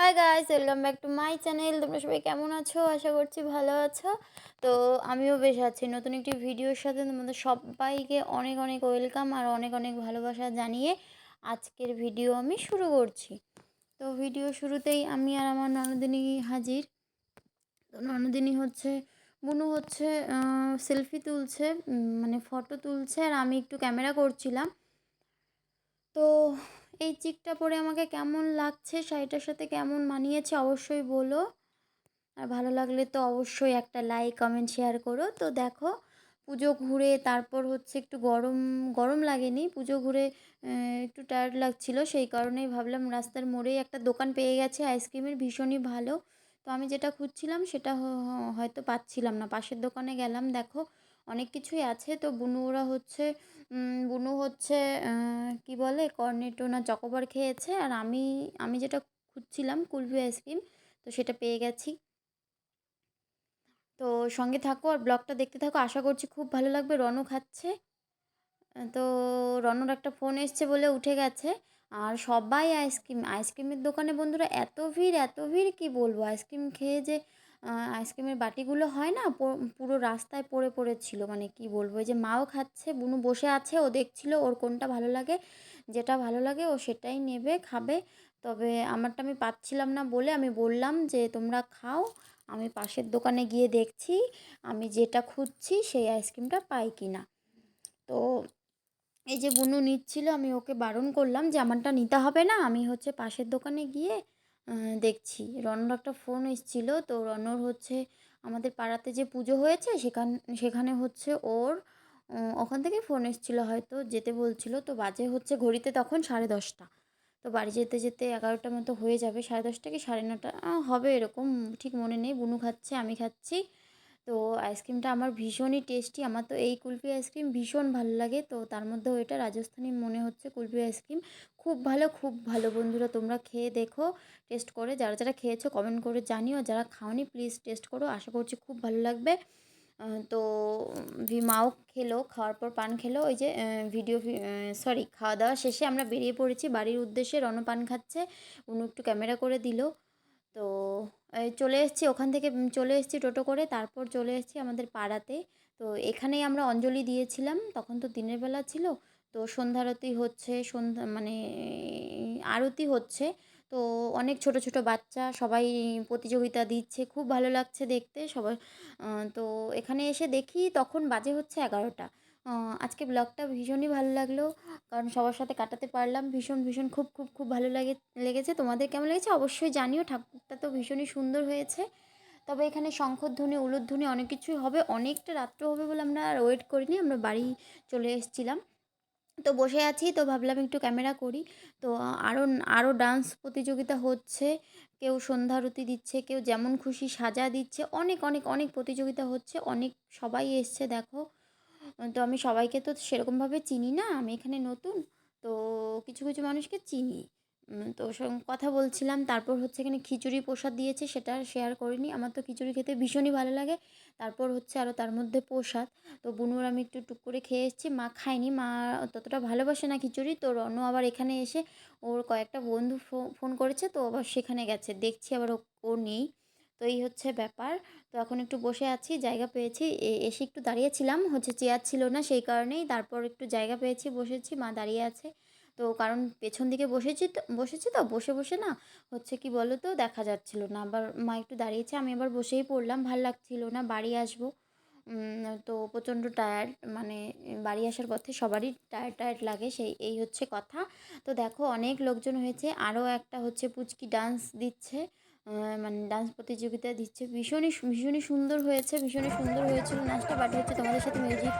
Hi guys welcome back to my channel তোমরা সবাই কেমন আছো? আশা করছি ভালো আছো। তো আমিও বেশ আছি। নতুন একটি ভিডিওর সাথে তোমাদের সবাইকে অনেক অনেক ওয়েলকাম আর অনেক অনেক ভালোবাসা জানিয়ে আজকের ভিডিও আমি শুরু করছি। তো ভিডিও শুরুতেই আমি আর আমার ননদিনী হাজির। তো ননদিনী হচ্ছে বুনু হচ্ছে সেলফি তুলছে মানে ফটো তুলছে আর আমি একটু ক্যামেরা করছিলাম। তো এই চিকটা পরে আমাকে কেমন লাগছে, শাড়িটার সাথে কেমন মানিয়েছে অবশ্যই বলো। আর ভালো লাগলে তো অবশ্যই একটা লাইক কমেন্ট শেয়ার করো। তো দেখো, পুজো ঘুরে তারপর হচ্ছে একটু গরম গরম লাগেনি, পুজো ঘুরে একটু টায়ার্ড লাগছিল। সেই কারণেই ভাবলাম রাস্তার মোড়েই একটা দোকান পেয়ে গেছে, আইসক্রিমের ভীষণই ভালো। তো আমি যেটা খুঁজছিলাম সেটা হয়তো পাচ্ছিলাম না। পাশের দোকানে গেলাম, দেখো অনেক কিছুই আছে। তো বুনু ওরা হচ্ছে বুনু হচ্ছে কি বলে? কর্নেটো না চকোবার খেয়েছে। আর আমি আমি যেটা খুঁজছিলাম কুলফি আইসক্রিম তো সেটা পেয়ে গেছি। তো সঙ্গে থাকো আর ব্লগটা দেখতে থাকো। আশা করছি খুব ভালো লাগবে। রনও খাচ্ছে। তো রনর একটা ফোন এসছে বলে উঠে গেছে। আর সবাই আইসক্রিম আইসক্রিমের দোকানে বন্ধুরা এত ভিড় এত ভিড় কি বলব? আইসক্রিম খেয়ে যে আইসক্রিমের বাটিগুলো হয় না পুরো রাস্তায় পড়ে পড়েছিল মানে কি বলব যে মাও খাচ্ছে, বুনু বসে আছে, ও দেখছিল ওর কোনটা ভালো লাগে, যেটা ভালো লাগে ও সেটাই নেবে, খাবে, তবে আমারটা আমি পাচ্ছিলাম না বলে আমি বললাম যে তোমরা খাও, আমি পাশের দোকানে গিয়ে দেখছি, আমি যেটা খুঁজছি সেই আইসক্রিমটা পাই কি না তো এই যে বুনু নিচ্ছিল, আমি ওকে বারণ করলাম যে আমারটা নিতে হবে না, আমি হচ্ছে পাশের দোকানে গিয়ে দেখছি। রনর একটা ফোন এসেছিল। তো রনর হচ্ছে আমাদের পাড়াতে যে পুজো হয়েছে, সেখান, সেখানে হচ্ছে ওর ওখান থেকে ফোন এসেছিল হয়তো, যেতে বলছিল। তো বাজে হচ্ছে ঘড়িতে তখন সাড়ে দশটা। তো বাড়ি যেতে যেতে এগারোটার মতো হয়ে যাবে, সাড়ে দশটা কি সাড়ে নটা? হবে এরকম, ঠিক মনে নেই। বুনু খাচ্ছে, আমি খাচ্ছি। তো আইসক্রিমটা আমার ভীষণই টেস্টি। আমার তো এই কুলফি আইসক্রিম ভীষণ ভালো লাগে। তো তার মধ্যেও এটা রাজস্থানি মনে হচ্ছে কুলফি আইসক্রিম। খুব ভালো খুব ভালো বন্ধুরা, তোমরা খেয়ে দেখো, টেস্ট করে। যারা যারা খেয়েছো কমেন্ট করে জানিও। যারা খাওনি প্লিজ টেস্ট করো। আশা করছি খুব ভালো লাগবে। তো মাও খেলো, খাওয়ার পর পান খেলো। ওই যে ভিডিও সরি খাওয়া দাওয়া শেষে আমরা বেরিয়ে পড়েছি। বাড়ির উদ্দেশ্যে রণপান খাচ্ছে। উনি একটু ক্যামেরা করে দিল। তো চলে এসেছি ওখান থেকে চলে এসেছি টোটো করে, তারপর চলে এসেছি আমাদের পাড়াতে। তো, এখানেই আমরা অঞ্জলি দিয়েছিলাম, তখন তো দিনের বেলা ছিল। তো, সন্ধ্যারতি হচ্ছে, সন্ধ্যা মানে আরতি হচ্ছে। তো, অনেক ছোট ছোট বাচ্চা, সবাই প্রতিযোগিতা দিচ্ছে, খুব ভালো লাগছে দেখতে সবাই। তো, এখানে এসে দেখি তখন বাজে হচ্ছে এগারোটা। আজকে ব্লগটা ভীষণই ভালো লাগল। কারণ সবার সাথে কাটাতে পারলাম ভীষণ ভীষণ, খুব খুব খুব ভালো লাগে, লেগেছে। তোমাদের কেমন লেগেছে অবশ্যই জানিও। ঠাকুরটা তো ভীষণই সুন্দর হয়েছে। তবে এখানে শঙ্খধ্বনি, উলুধ্বনি অনেক কিছুই হবে। অনেকটা রাত্র হবে বলে আমরা আর ওয়েট করিনি। আমরা বাড়ি চলে এসেছিলাম। তো বসে আছি, তো ভাবলাম একটু ক্যামেরা করি। তো আরও আরও ডান্স প্রতিযোগিতা হচ্ছে। কেউ সন্ধ্যারতি দিচ্ছে, কেউ যেমন খুশি সাজা দিচ্ছে। অনেক অনেক অনেক প্রতিযোগিতা হচ্ছে। অনেক সবাই এসছে, দেখো। তো আমি সবাইকে তো সেরকমভাবে চিনি না, আমি এখানে নতুন, তো কিছু কিছু মানুষকে চিনি। তো ওর সঙ্গে কথা বলছিলাম, তারপর হচ্ছে এখানে খিচুড়ি প্রসাদ দিয়েছে, সেটা শেয়ার করিনি। আমার তো খিচুড়ি খেতে ভীষণই ভালো লাগে, তারপর হচ্ছে আরও তার মধ্যে প্রসাদ। তো বুনুর আমি একটু টুক করে খেয়ে এসেছি, মা খায়নি, মা ততটা ভালোবাসে না খিচুড়ি, তো রণ আবার এখানে এসে ওর কয়েকটা বন্ধু ফোন করেছে, তো আবার সেখানে গেছে, দেখছি আবার ও নেই। তো এই হচ্ছে ব্যাপার। তো এখন একটু বসে আছি, জায়গা পেয়েছি। এসে একটু দাঁড়িয়েছিলাম। হচ্ছে চেয়ার ছিল না সেই কারণেই তারপর একটু জায়গা পেয়েছি, বসেছি, মা দাঁড়িয়ে আছে। তো কারণ পেছন দিকে বসেছি তো বসেছি তো, বসে বসে না হচ্ছে কি বলো তো দেখা যাচ্ছিল না। আবার মা একটু দাঁড়িয়েছে, আমি আবার বসেই পড়লাম, ভালো লাগছিল না, বাড়ি আসব। তো প্রচণ্ড টায়ার্ড মানে বাড়ি আসার পথে সবারই টায়ার্ড টায়ার্ড লাগে, সেই, এই হচ্ছে কথা। তো দেখো অনেক লোকজন হয়েছে, আরও একটা হচ্ছে পুচকি ডান্স দিচ্ছে। মানে ডান্স প্রতিযোগিতা দিচ্ছে। ভীষণই ভীষণই সুন্দর হয়েছে, ভীষণই সুন্দর হয়েছিল নাচটা। বাট হচ্ছে তোমাদের সাথে মিউজিক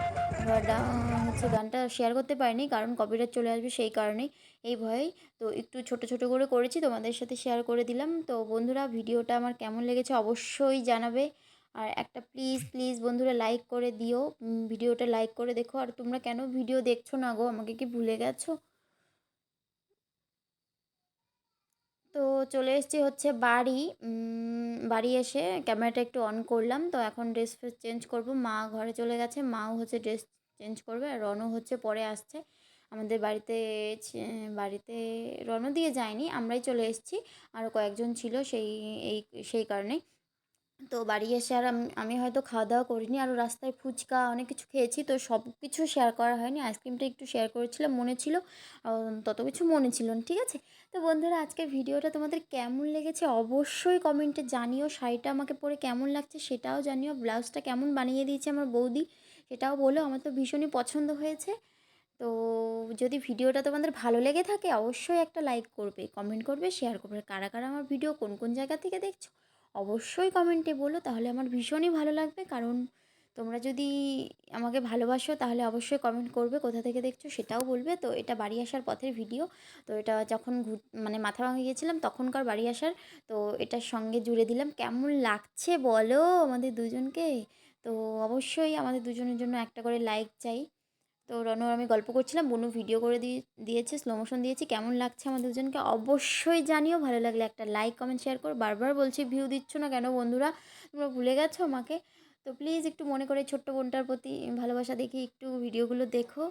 হচ্ছে গানটা শেয়ার করতে পারিনি, কারণ কপিরাইট চলে আসবে সেই কারণেই, এই ভয়েই। তো একটু ছোট ছোট করে করেছি, তোমাদের সাথে শেয়ার করে দিলাম। তো বন্ধুরা, ভিডিওটা আমার কেমন লেগেছে অবশ্যই জানাবে। আর একটা প্লিজ প্লিজ বন্ধুরা লাইক করে দিও। ভিডিওটা লাইক করে দেখো। আর তোমরা কেন ভিডিও দেখছ না গো? আমাকে কি ভুলে গেছো? তো চলে এসেছি হচ্ছে বাড়ি। বাড়ি এসে ক্যামেরাটা একটু অন করলাম। তো এখন ড্রেস ফ্রেস চেঞ্জ করব। মা ঘরে চলে গেছে। মাও হচ্ছে ড্রেস চেঞ্জ করবে। আর রনও হচ্ছে পরে আসছে। আমাদের বাড়িতে বাড়িতে রনও দিয়ে যায়নি। আমরাই চলে এসেছি। আরও কয়েকজন ছিল সেই, এই, সেই কারণে তো বাড়ি এসে আর আমি হয়তো খাওয়া দাওয়া করিনি আরও রাস্তায় ফুচকা, অনেক কিছু খেয়েছি। তো সব কিছু শেয়ার করা হয়নি। আইসক্রিমটা একটু শেয়ার করেছিলাম, মনে ছিল তত কিছু মনে ছিল না, ঠিক আছে? তো বন্ধুরা, আজকের ভিডিওটা তোমাদের কেমন লেগেছে অবশ্যই কমেন্টে জানিও। শাড়িটা আমাকে পরে কেমন লাগছে সেটাও জানিও। ব্লাউজটা কেমন বানিয়ে দিয়েছে আমার বৌদি সেটাও বলো, আমার তো ভীষণই পছন্দ হয়েছে। তো যদি ভিডিওটা তোমাদের ভালো লেগে থাকে, অবশ্যই একটা লাইক করবে কমেন্ট করবে শেয়ার করবে। কারা কারা আমার ভিডিও কোন কোন জায়গা থেকে দেখছ? অবশ্যই কমেন্টে বলো, তাহলে আমার ভীষণই ভালো লাগবে। কারণ তোমরা যদি আমাকে ভালোবাসো, তাহলে অবশ্যই কমেন্ট করবে, কোথা থেকে দেখছ সেটাও বলবে। তো এটা বাড়ি আসার পথের ভিডিও। তো এটা যখন ঘুর মানে মাথা ভাঙে গিয়েছিলাম, তখনকার বাড়ি আসার। তো এটার সঙ্গে জুড়ে দিলাম। কেমন লাগছে বলো আমাদের দুজনকে? তো অবশ্যই আমাদের দুজনের জন্য একটা করে লাইক চাই। তো রনু আমি গল্প করছিলাম, বনু ভিডিও করে দিয়ে, দিয়েছে স্লো মোশন দিয়েছি, কেমন লাগছে আমাদের দুজনকে অবশ্যই জানিও, ভালো লাগলে একটা লাইক কমেন্ট শেয়ার করো, বারবার বলছি ভিউ দিচ্ছ না কেন বন্ধুরা, তোমরা ভুলে গেছো আমাকে, তো প্লিজ একটু মনে করে ছোট্ট বোনটার প্রতি ভালোবাসা দেখি একটু ভিডিওগুলো দেখো,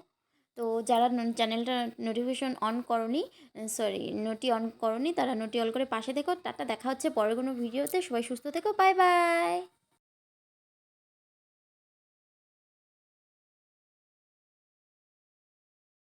তো যারা চ্যানেলটা নোটিফিকেশন অন করনি সরি নোটি অন করনি, তারা নোটি অল করে পাশে দেখো টাটা, দেখা হচ্ছে পরের কোনো ভিডিওতে সবাই সুস্থ থেকো বাই বাই